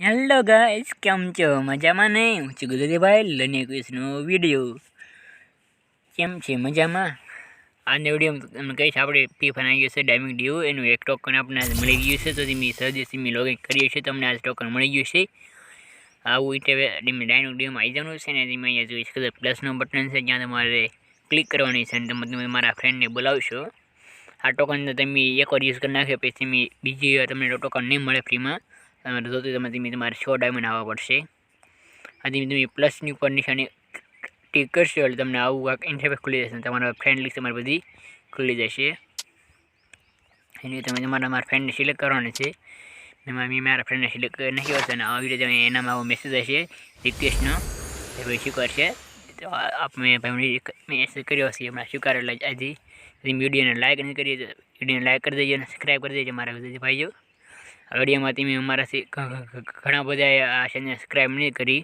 Hello guys કેમ છો? મજામાં નહીં હું છું ગુજરીભાઈ લને ક્વિઝનો વીડિયો કેમ છે? મજામાં? આજના વીડિયો અમે કહીશ, આપણે ફી ફાન આવી ગયું છે ડાયમિંગ ડ્યુ એનું એક ટોકન આપણને આજ મળી ગયું છે. તો મેં સજેસ્ટ મેં લોગિન કરીએ છીએ, તમને આજ ટોકન મળી ગયું છે. આવું તમે ડાયમિંગ ડ્યુમાં આવી જવાનું છે ને તમે અહીંયા જોઈ શકો પ્લસનું બટન છે, જ્યાં તમારે ક્લિક કરવાની છે, અને તમે તમે મારા ફ્રેન્ડને બોલાવશો. આ ટોકન તમે એકવાર યુઝ કરી નાખ્યો પછી તમે બીજી વાર તમને ટોકન નહીં મળે ફ્રીમાં તમારે જોતું તમે ધીમે તમારે સો ડાયમંડ આવવા પડશે. આ ધીમે ધીમે પ્લસની ઉપર નિશાની ટીક કરશો એટલે તમને આવું કાંક ઇન્ટરફેસ ખુલી જશે તમારા ફ્રેન્ડ લિસ્ટ તમારી બધી ખુલી જશે. એની તમે તમારા મારા ફ્રેન્ડને સિલેક્ટ કરવાની છે. મેં મારા ફ્રેન્ડને સિલેક્ટ કરી નાખ્યો હશે અને આવી રીતે તમે એનામાં આવો મેસેજ હશે રિક્વેસ્ટનો એ ભાઈ સ્વીકારશે તો આપણે ભાઈ મેસેજ કર્યો હશે, હમણાં સ્વીકાર એટલે આજે વિડીયોને લાઇક નહીં કરીએ તો વિડીયોને લાઇક કરી દેજો અને સબસ્ક્રાઈબ કરી દેજો મારા ભાઈઓ. વિડીયોમાં તમે અમારાથી ઘણા બધા આ ચેનલ સબસ્ક્રાઈબ નહીં કરી.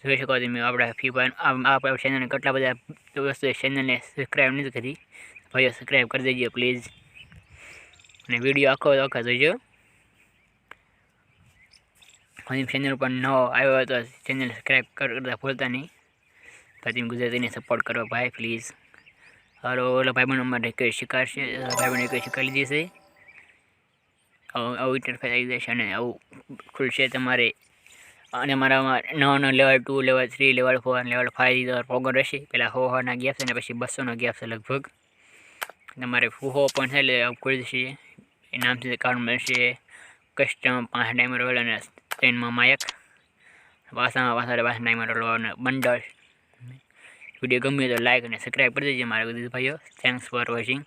જોઈ શકો તમે આપણા ફી આપણા ચેનલને કેટલા બધા વસ્તુ ચેનલને સબસ્ક્રાઈબ નથી કરી. ભાઈઓ સબસ્ક્રાઈબ કરી દેજો પ્લીઝ અને વીડિયો આખો આખો જોઈજો અને ચેનલ પર ન આવ્યો હોય તો ચેનલ સબસ્ક્રાઈબ કરતા ભૂલતા નહીં. પછી ગુજરાતીને સપોર્ટ કરો, ભાઈ પ્લીઝ હાલો, ઓલા ભાઈબંધ અમારે કઈ શીખાડશે ભાઈબંધ કઈ શીખવાડી દેશે આવું ઇન્ટરફેસ આવી જશે અને આવું ખુલશે તમારે. અને મારામાં નવા નવા level two level three level four level five program રહેશે. પહેલાં હો હોના ગેપ્સ અને પછી બસોનો ગેપ લગભગ. તમારે ફૂહો પણ છે એટલે ખુલી જશે. એ નામથી કાર્ડ મળશે કસ્ટમ પાંચ ડાયમંડ રોલ અને ટ્રેનમાં માયક. પાસામાં વાસા પાંચ ડાયમંડ રોલ અને બંડલ વીડિયો ગમ્યો તો લાઈક અને સબસ્ક્રાઈબ કરી દેજો, મારા બધા ભાઈઓ. Thanks for watching